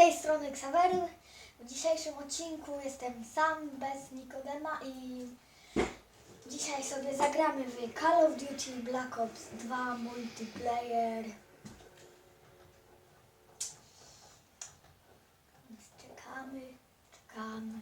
tej strony Ksawery. W dzisiejszym odcinku jestem sam, bez Nikodema i dzisiaj sobie zagramy w Call of Duty Black Ops 2 Multiplayer. Więc czekamy, czekamy.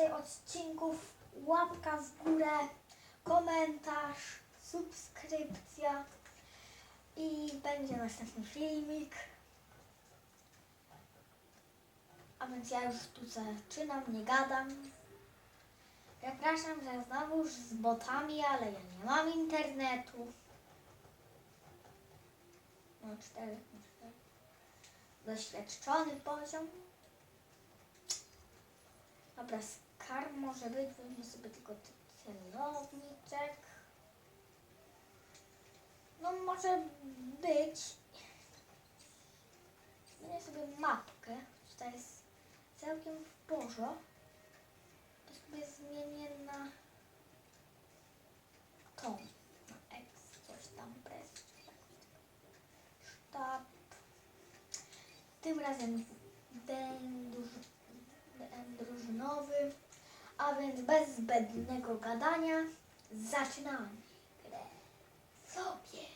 Więcej odcinków, łapka w górę, komentarz, subskrypcja i będzie następny filmik. A więc ja już tu zaczynam, nie gadam. Przepraszam, że znowu z botami, ale ja nie mam internetu. No cztery, cztery. Doświadczony poziom. Dobra, może być, weźmy sobie tylko celowniczek. No może być. Zmienię sobie mapkę. Tutaj jest całkiem w porze. To sobie zmienię na tą. Na X, coś tam, press. Sztab. Tym razem ten druż- ten drużynowy. A więc bez zbędnego gadania zaczynamy grę sobie.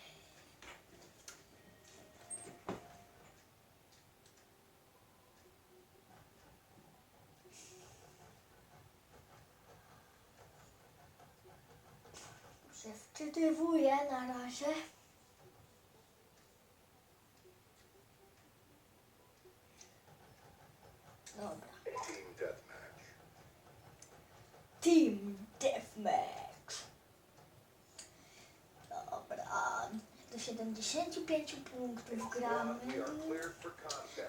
się wczytywuję na razie. Dobra. Team Deathmatch. Team Deathmatch. Dobra. Do 75 punktów gramy.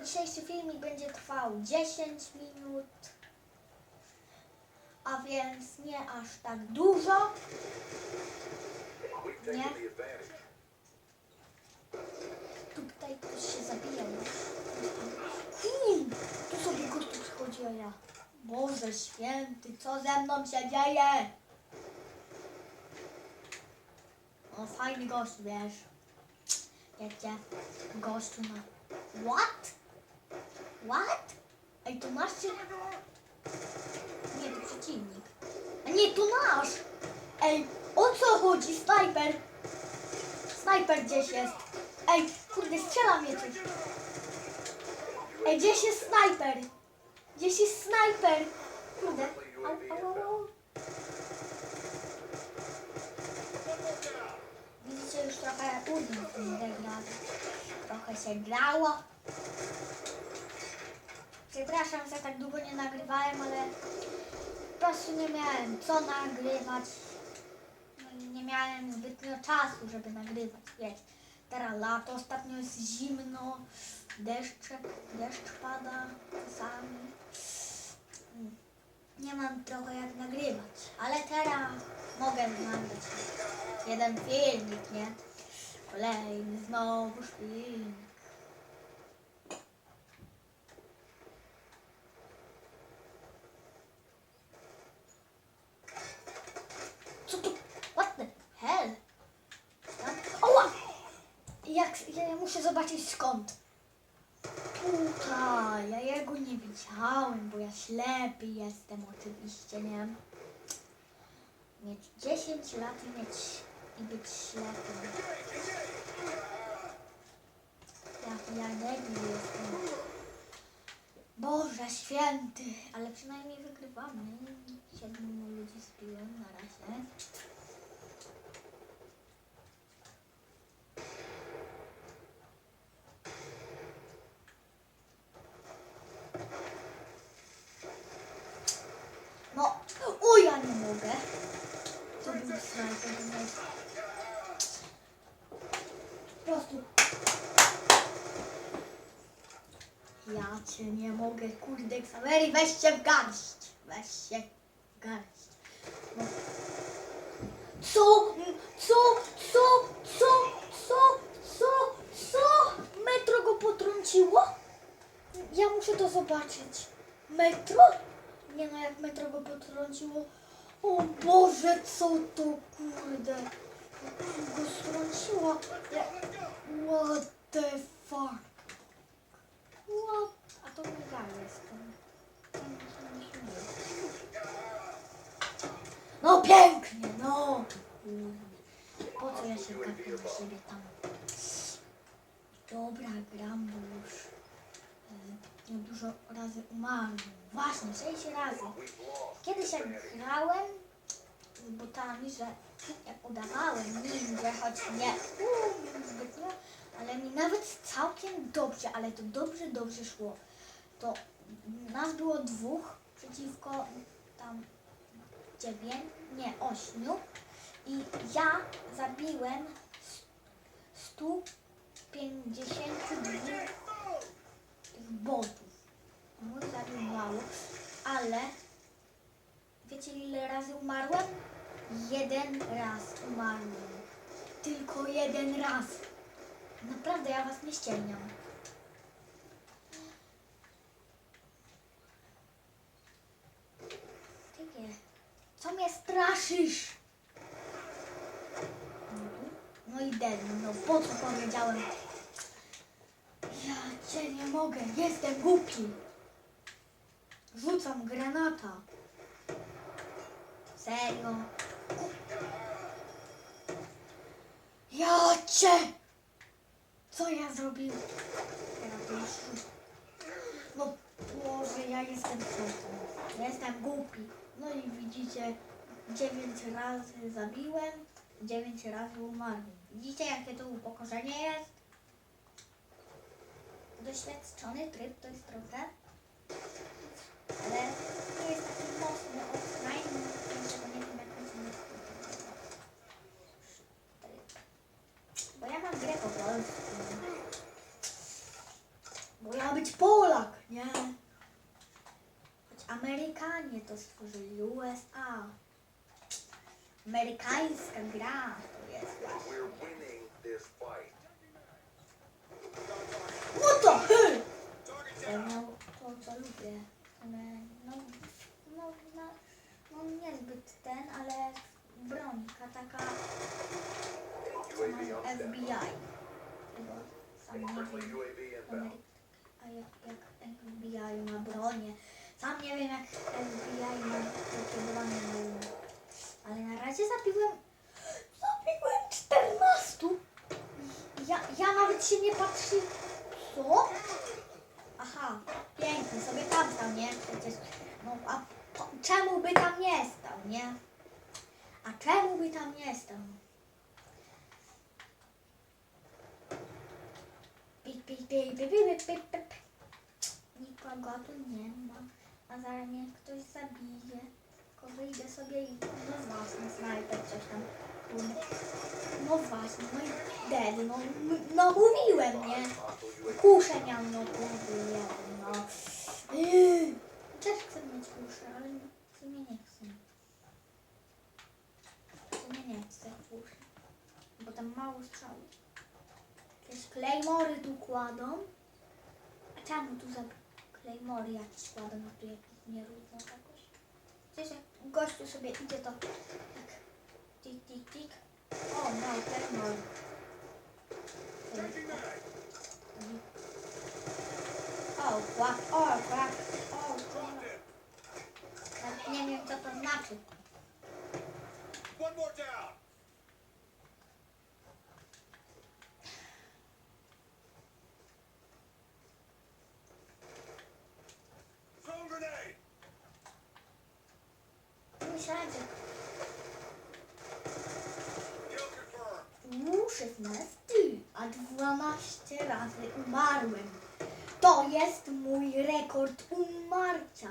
Dzisiejszy filmik będzie trwał 10 minut. A więc nie aż tak dużo. Nie. Tutaj ktoś się zabija. Hmm, tu sobie gościu przychodzi, a ja. Boże święty, co ze mną się dzieje? O, fajny gość, wiesz. Wiecie, gościu ma... What? What? Ej, tu masz czy... Nie, to przeciwnik. A nie, tu masz! Ej, o co chodzi? Snajper! Snajper gdzieś jest. Ej, kurde, strzela mnie coś. Ej, gdzieś jest snajper. Gdzieś jest snajper. Kurde. Au, au, au, au. Widzicie, już trochę degradu. Trochę się grało. Przepraszam, że tak długo nie nagrywałem, ale po prostu nie miałem co nagrywać. No nie miałem zbytnio czasu, żeby nagrywać, wiecie. Teraz lato, ostatnio jest zimno, deszcze, deszcz pada czasami. Mm. Nie mam trochę jak nagrywać, ale teraz mogę nagrać jeden filmik, nie? Kolejny znowu? Oła! Jak, ja, ja muszę zobaczyć skąd. Tutaj, ja jego nie widziałem, bo ja ślepy jestem oczywiście, nie? Mieć 10 lat i mieć i być ślepym. Ja, ja debil jestem. Boże święty, ale przynajmniej wygrywamy. Siedmiu ludzi zbiłem na razie. Mogę. To był snajper. Po prostu. Ja cię nie mogę, kurde, Xavery, weź się w garść. Weź się w garść. No. Co? Co? Co? Co? Co? Co? Co? Metro go potrąciło? Ja muszę to zobaczyć. Metro? Nie no, jak metro go potrąciło. O Boże, co to kurde. Go strąciło. Ja- What the fuck? What? A to nie- nie. No pięknie, no. Po co ja się gapię na siebie tam? Dobra, gram, już ja dużo razy umarłem. Właśnie, sześć razy. Kiedyś jak grałem z botami, że jak udawałem ninja, choć nie umiem zbytnio, ale mi nawet całkiem dobrze, ale to dobrze, dobrze szło. To nas było dwóch przeciwko tam dziewięć, nie, ośmiu i ja zabiłem 152 tych botów. Mój zabił mało, ale wiecie ile razy umarłem? Jeden raz umarłem. Tylko jeden raz. Naprawdę ja was nie ściemniam. Ty nie. Co mnie straszysz? No i dead, no po co powiedziałem? Mogę, jestem głupi. Rzucam granata. Serio? Ja cię! Co ja zrobiłem? No Boże, ja jestem szokiem. Jestem głupi. No i widzicie, dziewięć razy zabiłem, dziewięć razy umarłem. Widzicie, jakie to upokorzenie jest? Doświadczony tryb to jest trochę, ale nie jest taki mocny offline, więc tego nie wiem, jak. Tryb. Bo ja mam grę po polsku. Bo ja być Polak, nie? Choć Amerykanie to stworzyli, USA. Amerykańska gra to jest właśnie. We're winning this fight. No to hy! Ja miał to, co lubię. Ale no, no, no, no niezbyt ten, ale brońka taka, co UAV ma Tego sam nie wiem. A jak, jak FBI ma bronię. Sam nie wiem jak FBI ma jakie bronie. Ale na razie zabiłem. Zabiłem 14. Ja, ja nawet się nie patrzy. Co? Aha, pięknie, sobie tam stał, nie? Przecież. No a po, czemu by tam nie stał, nie? A czemu by tam nie stał? Pip, pip, pip. Nikogo tu nie ma, a zaraz mnie ktoś zabije. Tylko wyjdę sobie i no właśnie, snajper coś tam. kurde. No właśnie, no i dead, no, no mówiłem, nie? Kuszę miał, no kurde, no. Yy. Też chcę mieć kuszę, ale w sumie nie chcę. W sumie nie chcę kuszy, bo tam mało strzałów. Jakieś klejmory tu kładą. Czemu tu za klejmory jakieś kładą, a tu jakieś nierówno jakoś? Gdzieś jak gościu sobie idzie to tak tik tik tik. O no, klejmor. O, kłak, o, kłak, o, kłak. Nawet nie wiem co to znaczy. One more down. Throw grenade. Myślałem, że Kill confirmed. Uuu, 16, a 12 razy umarłem. To jest mój rekord umarcia.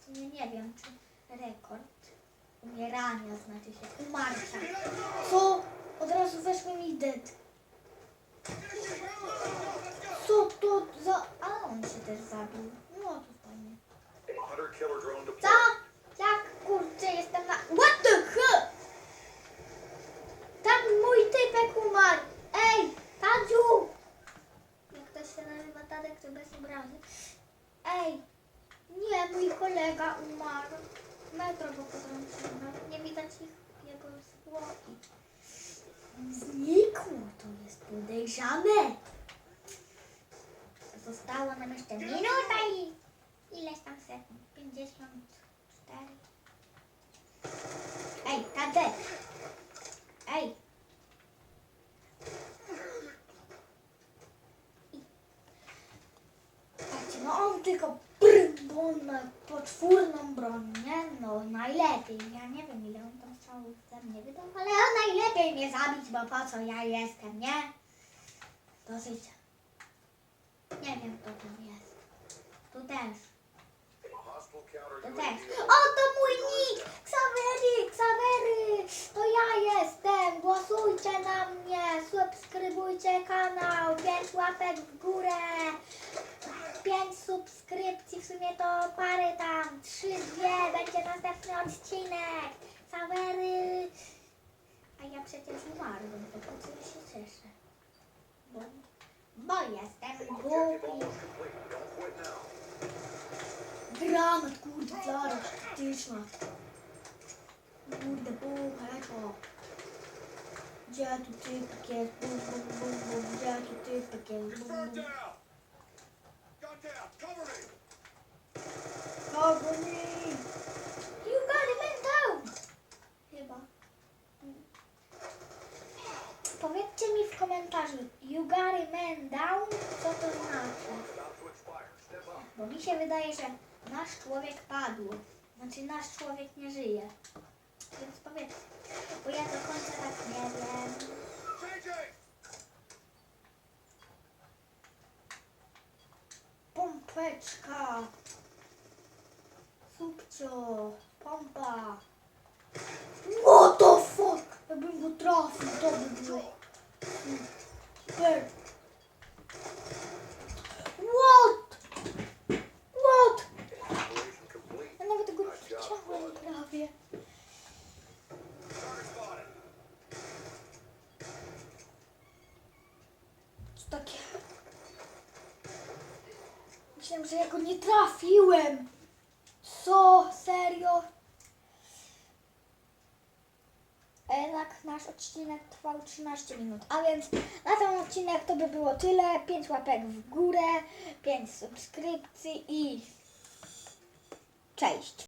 W sumie nie wiem, czy rekord. Umierania znaczy się. Umarcia. Co? Od razu weszły mi dead. Co to za... A on się też zabił. No to fajnie. Co? Jak kurczę jestem na... What the hell? Tam mój typek umarł. Ej, Tadziu! Jak ktoś się nazywa Tadek, to bez obrazy. Ej, nie, mój kolega umarł. Metro go potrąciło. Nie widać ich, jego zwłoki. Znikło, to jest podejrzane. Zostało nam jeszcze minuta i ileś tam sekund? 54. Ej, Tadek! Ej! Patrzcie, no on tylko brr, bo on ma poczwórną broń, nie? No najlepiej. Ja nie wiem strzałów ze mnie wydał, ale on najlepiej mnie zabić, bo po co ja jestem, nie? Dosyć. Nie wiem kto tam jest. Tu też. UAV też. O, to mój nick! Ksawery, Ksawery! To ja jestem! Głosujcie na mnie! Subskrybujcie kanał! Pięć łapek w górę! Pięć subskrypcji, w sumie to parę tam! Trzy, dwie! Będzie następny odcinek! A ja przecież umarłem, to po ja się cieszę? Bo, bo jestem głupi! Granat, kurde, zaraz, tyczna. Kurde, bum, heczo. Gdzie tu typek jest? Bum, bum, bum, bum. Gdzie tu typek jest? Bum, bum. Mi się wydaje, że nasz człowiek padł. Znaczy nasz człowiek nie żyje. Więc powiedzcie. Bo ja do końca tak nie wiem. Pompeczka. Subcio. Pompa. What the fuck? Jakbym go trafił, to by było. What? What? Installation complete. Ja nawet tego nie Nice job, chciałem bud. prawie. Target spotted. Co takie? Myślałem, że ja go nie trafiłem. Co? Serio? A jednak nasz odcinek trwał 13 minut. A więc na ten odcinek to by było tyle. 5 łapek w górę, 5 subskrypcji i cześć.